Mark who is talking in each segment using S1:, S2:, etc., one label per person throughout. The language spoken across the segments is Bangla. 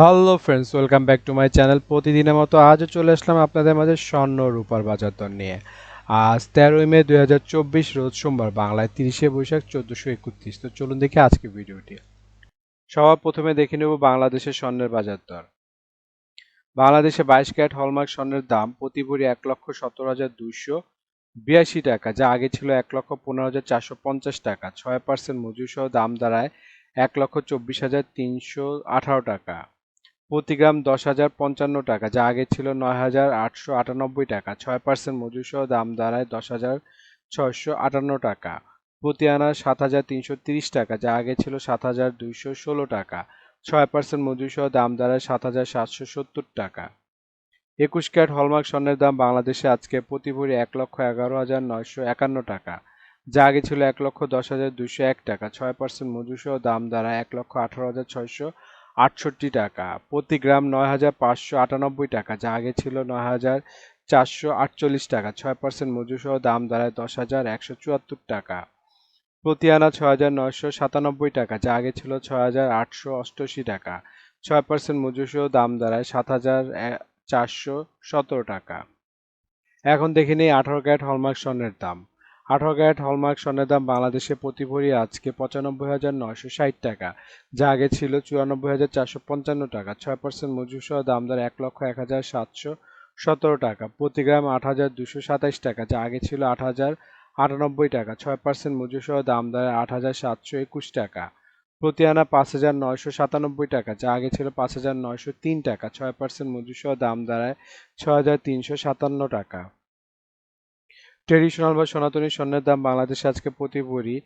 S1: Hello friends welcome back to my channel প্রতিদিনের মতো আজও চলে আসলাম আপনাদের মাঝে স্বর্ণ রূপার বাজার দর নিয়ে। আজ তেরোই মে দুই হাজার চব্বিশ, রোজ সোমবার, বাংলায় তিরিশে বৈশাখ চোদ্দোশো একত্রিশ। তো চলুন দেখি আজকে ভিডিওটি। সবার প্রথমে দেখে নেব বাংলাদেশের স্বর্ণের বাজার দর। বাংলাদেশে বাইশ ক্যারেট হলমার্ক স্বর্ণের দাম প্রতি ভরি এক লক্ষ সতেরো হাজার দুইশো বিরাশি টাকা, যা আগে ছিল এক লক্ষ পনেরো হাজার চারশো পঞ্চাশ টাকা। ছয় পার্সেন্ট মজুর সহ দাম দাঁড়ায় এক লক্ষ চব্বিশ হাজার তিনশো আঠারো টাকা। প্রতি গ্রাম দশ হাজার পঞ্চান্ন টাকা, যা আগে ছিল নয় হাজার আটশো আটানব্বই টাকা। ছয় পার্সেন্ট মজুর সহ দাম দাঁড়ায় দশ হাজার ছয়শো আটান্ন টাকা। প্রতি আনা সাত হাজার তিনশো তিরিশ টাকা, যা আগে ছিল সাত হাজার দুইশো ষোলো টাকা। ছয় পার্সেন্ট মজুর সহ দাম দাঁড়ায় সাত হাজার সাতশো সত্তর টাকা। একুশ ক্যারেট হলমার্ক স্বর্ণের দাম বাংলাদেশে আজকে প্রতি ভরি এক লক্ষ এগারো হাজার নয়শো একান্ন টাকা, যা আগে ছিল এক লক্ষ দশ হাজার দুইশো এক টাকা। ছয় পার্সেন্ট মজুর সহ দাম দাঁড়ায় এক লক্ষ আঠারো হাজার ছয়শো আটষট্টি টাকা। প্রতি গ্রাম নয় হাজার পাঁচশো আটানব্বই টাকা। যা আগে ছিল নয় হাজার চারশো আটচল্লিশ টাকা। ছয় পার্সেন্ট মজুর সহ দাম দাঁড়ায় দশ হাজার একশো চুয়াত্তর টাকা। প্রতি আনা ছয় হাজার নয়শো সাতানব্বই টাকা। যা আগে ছিল ছয় হাজার আটশো অষ্টআশি টাকা। ছয় পার্সেন্ট মজুর সহ দাম দাঁড়ায় সাত হাজার চারশো সতেরো টাকা। এখন দেখে নিই আঠারো ক্যারেট হলমার্ক স্বর্ণের দাম। আঠারো ক্যারেট হলমার্ক স্বর্ণের দাম বাংলাদেশে প্রতি ভরি আজকে পঁচানব্বই হাজার নয়শো ষাট টাকা। যা আগে ছিল চুরানব্বই হাজার চারশো পঞ্চান্ন টাকা। ছয় পার্সেন্ট মজুর সহ দাম দর এক লক্ষ এক হাজার সাতশো সতেরো টাকা। প্রতি গ্রাম আট হাজার দুশো সাতাইশ টাকা, যা আগে ছিল আট হাজার আটানব্বই টাকা। ছয় পার্সেন্ট মজুর সহ দাম দর আট হাজার সাতশো একুশ টাকা। প্রতি আনা পাঁচ হাজার নয়শো সাতানব্বই টাকা, যা আগে ছিল পাঁচ হাজার নয়শো তিন টাকা। ছয় পার্সেন্ট মজুর সহ দাম দাঁড়ায় ছয় হাজার তিনশো সাতান্ন টাকা। ট্রেডিশনাল বা সনাতনী স্বর্ণের দাম বাংলাদেশে আজকে প্রতি ভরি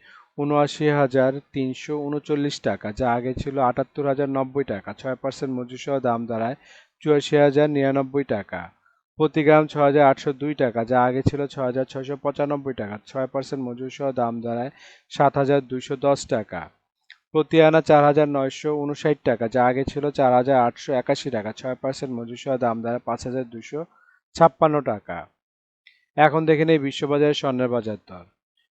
S1: উনআশি হাজার তিনশো উনচল্লিশ টাকা, যা আগে ছিল আটাত্তর হাজার নব্বই টাকা। ছয় পার্সেন্ট মজুর সহ দাম দাঁড়ায় চুয়াশি হাজার নিরানব্বই টাকা। প্রতি গ্রাম ছ হাজার আটশো দুই টাকা, যা আগে ছিল ছ হাজার ছয়শো পঁচানব্বই টাকা। ছয় পার্সেন্ট মজুর সহ দাম দাঁড়ায় সাত হাজার দুইশো দশ টাকা। প্রতি আনা চার হাজার নয়শো উনষাট টাকা, যা আগে ছিল চার হাজার আটশো একাশি টাকা। ছয় পার্সেন্ট মজুর সহ দাম দাঁড়ায় পাঁচ হাজার দুশো ছাপ্পান্ন টাকা। এখন দেখে নেই বিশ্ববাজারের স্বর্ণের বাজার দর।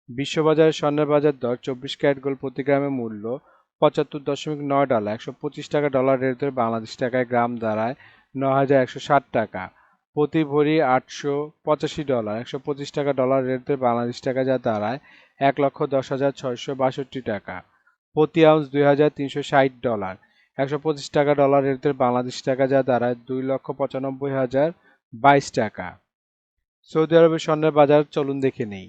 S1: বিশ্ববাজারের স্বর্ণের বাজার দর চব্বিশ ক্যারেট গোল্ড প্রতি গ্রামের মূল্য পঁচাত্তর দশমিক নয় ডলার, একশো পঁচিশ টাকা ডলার রেট ধরে বাংলাদেশ টাকায় গ্রাম দাঁড়ায় ন হাজার একশো ষাট টাকা। প্রতি ভরি আটশো পঁচাশি ডলার, একশো পঁচিশ টাকা ডলার রেট ধরে বাংলাদেশ টাকা যা দাঁড়ায় এক লক্ষ দশ হাজার ছয়শো বাষট্টি টাকা। প্রতি আউন্স দুই হাজার তিনশো ষাট ডলার, একশো পঁচিশ টাকা ডলার রেট ধরে বাংলাদেশ টাকা যা দাঁড়ায় দুই লক্ষ পঁচানব্বই হাজার বাইশ টাকা। সৌদি আরবের স্বর্ণের বাজার চলুন দেখে নেই।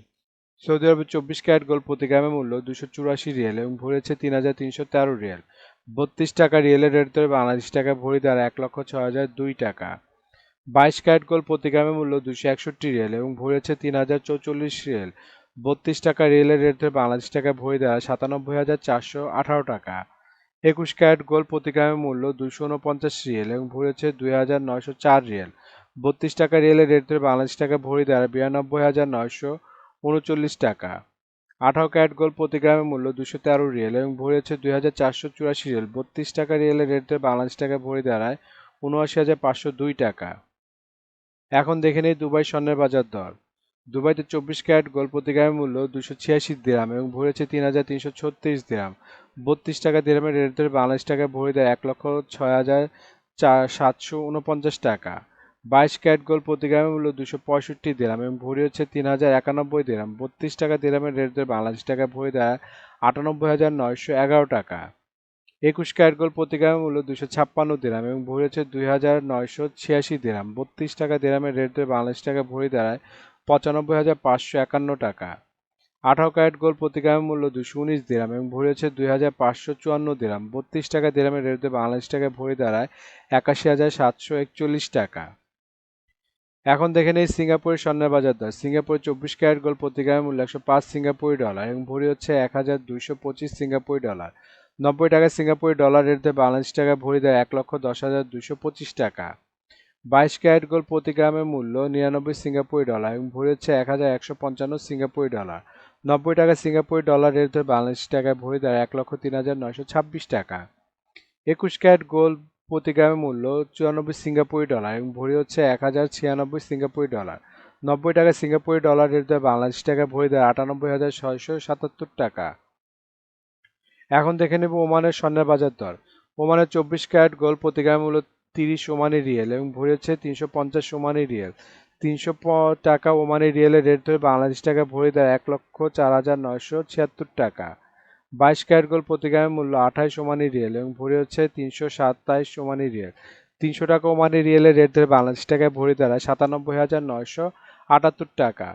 S1: সৌদি আরবের চব্বিশ ক্যারেট গোল্ড প্রতি গ্রামের মূল্য দুশো চুরাশি রিয়েল এবং ভরেছে তিন হাজার তিনশো তেরো রিয়েল। বত্রিশ টাকা রিয়েলের রেট ধরে বাংলাদেশ টাকা ভরি দ্বারা এক লক্ষ ছয় হাজার দুই টাকা। বাইশ ক্যারেট গোল্ড প্রতি গ্রামের মূল্য দুশো একষট্টি রিয়েল এবং ভরেছে তিন হাজার চৌচল্লিশ রিয়েল। বত্রিশ টাকা রিয়েলের রেট ধরে বাংলাদেশ টাকা ভরি দ্বারা সাতানব্বই হাজার চারশো আঠারো টাকা। একুশ ক্যারেট গোল্ড প্রতি গ্রামের মূল্য দুশো উনপঞ্চাশ রিয়েল এবং ভরেছে দুই হাজার নয়শো চার রিয়েল। বত্রিশ টাকা রিয়েলের রেট ধরে বাংলাদেশ টাকা ভরি দ্বারা বিরানব্বই হাজার নয়শো উনচল্লিশ টাকা। আঠারো ক্যারেট গোল্ড প্রতি গ্রামের মূল্য দুশো তেরো রিয়েল এবং ভরি হচ্ছে দুই হাজার চারশো চুরাশি রিয়েল। বত্রিশ টাকা রিয়েলের রেট ধরে বাংলাদেশ টাকা ভরি দাঁড়ায় উনআশি হাজার পাঁচশো দুই টাকা। এখন দেখে নেই দুবাই স্বর্ণের বাজার দর। দুবাইতে চব্বিশ ক্যারেট গোল্ড প্রতি গ্রামের মূল্য দুশো ছিয়াশি দিরাম এবং ভরি হচ্ছে তিন হাজার তিনশো ছত্রিশ দিরাম। বত্রিশ টাকা দিরামের রেট ধরে বাংলাদেশ টাকা ভরি দেয় এক লক্ষ ছয় হাজার চার সাতশো উনপঞ্চাশ টাকা। বাইশ ক্যারেট গোল্ড প্রতি গ্রামের মূল্য দুশো পঁয়ষট্টি দিরাম এবং ভরি হচ্ছে তিন হাজার একানব্বই দিরাম। বত্রিশ টাকা দিরামের রেট ধরে বাংলাদেশ টাকা ভরি দেয় আটানব্বই হাজার নয়শো এগারো টাকা। একুশ ক্যারেট গোল্ড প্রতি গ্রামের মূল্য দুশো ছাপ্পান্ন দিরাম এবং ভরি হচ্ছে দুই হাজার নয়শো ছিয়াশি দিরাম। বত্রিশ টাকা দিরামের রেট ধরে বাংলাদেশ টাকা ভরি দাঁড়ায় পঁচানব্বই হাজার পাঁচশো একান্ন টাকা। আঠারো ক্যারেট গোল্ড প্রতি গ্রামের মূল্য দুশো উনিশ দিরাম এবং ভরি হচ্ছে দুই হাজার পাঁচশো চুয়ান্ন দিরাম। বত্রিশ টাকা দিরামের রেট ধরে বাংলাদেশ টাকা ভরি দাঁড়ায় একাশি হাজার সাতশো একচল্লিশ টাকা। এখন দেখে নেই সিঙ্গাপুরের স্বর্ণের বাজার দর। সিঙ্গাপুরের চব্বিশ ক্যারেট গোল্ড প্রতি গ্রামের মূল্য একশো পাঁচ সিঙ্গাপুরি ডলার এবং ভরি হচ্ছে এক হাজার দুইশো পঁচিশ সিঙ্গাপুরি ডলার। নব্বই টাকা সিঙ্গাপুরি ডলার রেট দেয় বাংলাদেশ টাকা ভরি দেয় এক লক্ষ দশ হাজার দুইশো পঁচিশ টাকা। বাইশ ক্যারেট গোল্ড প্রতি গ্রামের মূল্য নিরানব্বই সিঙ্গাপুরি ডলার এবং ভরি হচ্ছে এক হাজার একশো পঞ্চান্ন সিঙ্গাপুরি ডলার। নব্বই টাকা সিঙ্গাপুরি ডলার রেট ধরে বাংলাদেশ টাকায় ভরি দেয় এক লক্ষ তিন হাজার নয়শো ছাব্বিশ টাকা। একুশ ক্যারেট গোল্ড প্রতি গ্রামের মূল্য চুরানব্বই সিঙ্গাপুরি ডলার এবং ভরি হচ্ছে এক হাজার ছিয়ানব্বই সিঙ্গাপুরি ডলার। নব্বই টাকা সিঙ্গাপুরি ডলার রেট দেয় বাংলাদেশ টাকায় ভরি দেয় আটানব্বই হাজার ছয়শো সাতাত্তর টাকা। এখন দেখে নেব ওমানের স্বর্ণের বাজার দর। ওমানের চব্বিশ ক্যারেট গোল্ড প্রতি গ্রাম মূল্য তিরিশ ওমানি রিয়েল এবং ভরি হচ্ছে তিনশো পঞ্চাশ ওমানি রিয়েল। তিনশো টাকা ওমানি রিয়েলের রেট ধরে বাংলাদেশ টাকা ভরি দেয় এক লক্ষ চার হাজার নয়শো ছিয়াত্তর টাকা। বাইশ ক্যারেট গোল্ড প্রতি গ্রামের মূল্য আঠাইশ ওমানি রিয়েল এবং ভরি হচ্ছে তিনশো সাতাইশ ওমানি রিয়েল। তিনশো টাকা ওমানি রিয়েলের রেট ধরে বাংলাদেশ টাকায় ভরি দাঁড়ায় সাতানব্বই হাজার নয়শো আটাত্তর টাকা।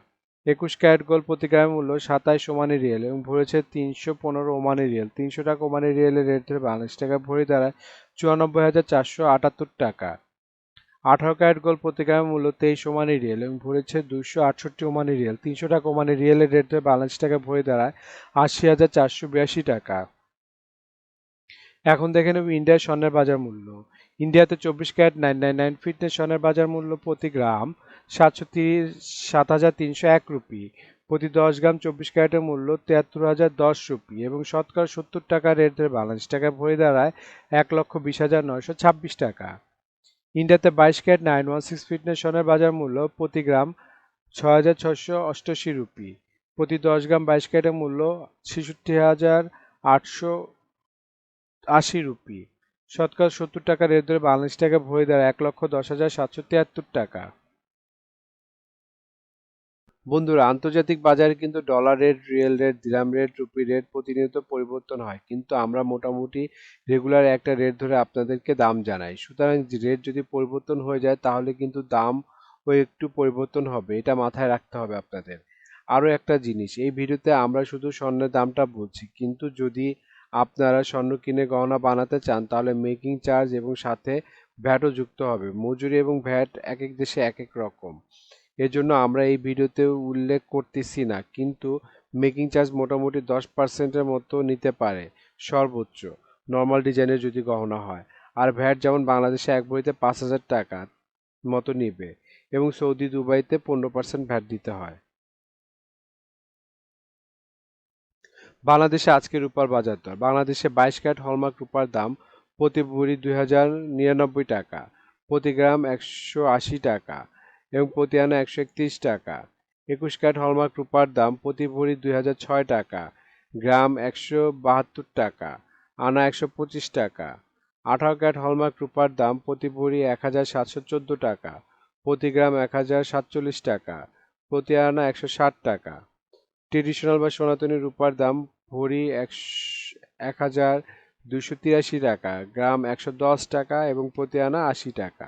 S1: একুশ ক্যারেট গোল্ড প্রতি গ্রামের মূল্য সাতাইশ ওমানি রিয়েল এবং ভরেছে তিনশো পনেরো ওমানি রিয়েল। তিনশো টাকা ওমানি রিয়েলের রেট ধরে বাংলাদেশ টাকায় ভরি দাঁড়ায় চুরানব্বই হাজার চারশো আটাত্তর টাকা। আঠারো ক্যারেট গোল্ড প্রতি গ্রামের মূল্য তেইশ ওমানি রিয়েল এবং ভরেছে দুশো আটষট্টি ওমানি রিয়েল, তিনশো টাকা ওমানি রিয়েলের রেট ধরে বাংলাদেশ টাকায় ভরি দাঁড়ায় আশি হাজার চারশো বিরাশি টাকা। এখন দেখে নেব ইন্ডিয়ার স্বর্ণের বাজার মূল্য। ইন্ডিয়াতে চব্বিশ carat nine nine nine fitness স্বর্ণের বাজার মূল্য প্রতি গ্রাম সাতশো তিরিশ সাত হাজার তিনশো এক রুপি। প্রতি দশ গ্রাম চব্বিশ ক্যারেটের মূল্য তিয়াত্তর হাজার দশ রুপি এবং শতকরা সত্তর টাকা রেট ধরে বাংলাদেশ টাকায় ভরে দাঁড়ায় এক লক্ষ বিশ হাজার নয়শো ছাব্বিশ টাকা। ইন্ডিয়াতে বাইশ carat nine one six fitness স্বর্ণের বাজার মূল্য প্রতি গ্রাম ছয় হাজার ছশো অষ্টআশি রুপি। প্রতি দশ গ্রাম বাইশ ক্যারেটের মূল্য ছেষট্টি হাজার আটশো আশি রুপি। শতকরা সত্তর টাকা রেট ধরে বাংলাদেশ টাকা ভরে দেয় এক লক্ষ দশ হাজার সাতশো তিয়াত্তর টাকা। বন্ধুরা, আন্তর্জাতিক বাজারে কিন্তু dollar rate riyal rate dirham rate rupee rate প্রতিনিয়ত পরিবর্তন হয়। কিন্তু আমরা মোটামুটি রেগুলার একটা রেট ধরে আপনাদেরকে দাম জানাই। সুতরাং রেট যদি পরিবর্তন হয়ে যায়, তাহলে কিন্তু দাম ও একটু পরিবর্তন হবে। এটা মাথায় রাখতে হবে আপনাদের। আরও একটা জিনিস, এই ভিডিওতে আমরা শুধু স্বর্ণের দামটা বলছি। কিন্তু যদি আপনারা স্বর্ণ কিনে গহনা বানাতে চান, তাহলে মেকিং চার্জ এবং সাথে ভ্যাটও যুক্ত হবে। মজুরি এবং ভ্যাট এক এক দেশে এক এক রকম। এজন্য আমরা এই ভিডিওতে উল্লেখ করতেছি না, কিন্তু মেকিং চার্জ মোটামুটি দশ পার্সেন্টের মতো নিতে পারে, সর্বোচ্চ। নর্মাল ডিজাইনের যদি গহনা হয়। আর ভ্যাট যেমন বাংলাদেশে এক বইতে পাঁচ হাজার টাকা মতো নিবে এবং সৌদি দুবাইতে পনেরো পার্সেন্ট ভ্যাট দিতে হয়। বাংলাদেশে আজকে রূপার বাজার দর। বাংলাদেশে বাইশ ক্যারেট হলমার্ক রূপার দাম প্রতি ভরি দুই হাজার নিরানব্বই টাকা, প্রতি গ্রাম একশো আশি টাকা। এবং প্রতি আনা একশো একত্রিশ টাকা। একুশ ক্যারেট হলমার্ক রূপার দাম প্রতি ভরি দুই হাজার ছয় টাকা। গ্রাম একশো বাহাত্তর টাকা। আনা একশো পঁচিশ টাকা। আঠারো ক্যারেট হলমার্ক রূপার দাম প্রতি ভরি এক হাজার সাতশো চোদ্দ টাকা। প্রতি গ্রাম এক হাজার সাতচল্লিশ টাকা। প্রতি আনা একশো ষাট টাকা। ট্রেডিশনাল বা সনাতনী রূপার দাম ভরি এক হাজার দুশো তিরাশি টাকা। গ্রাম একশো দশ টাকা এবং প্রতি আনা আশি টাকা।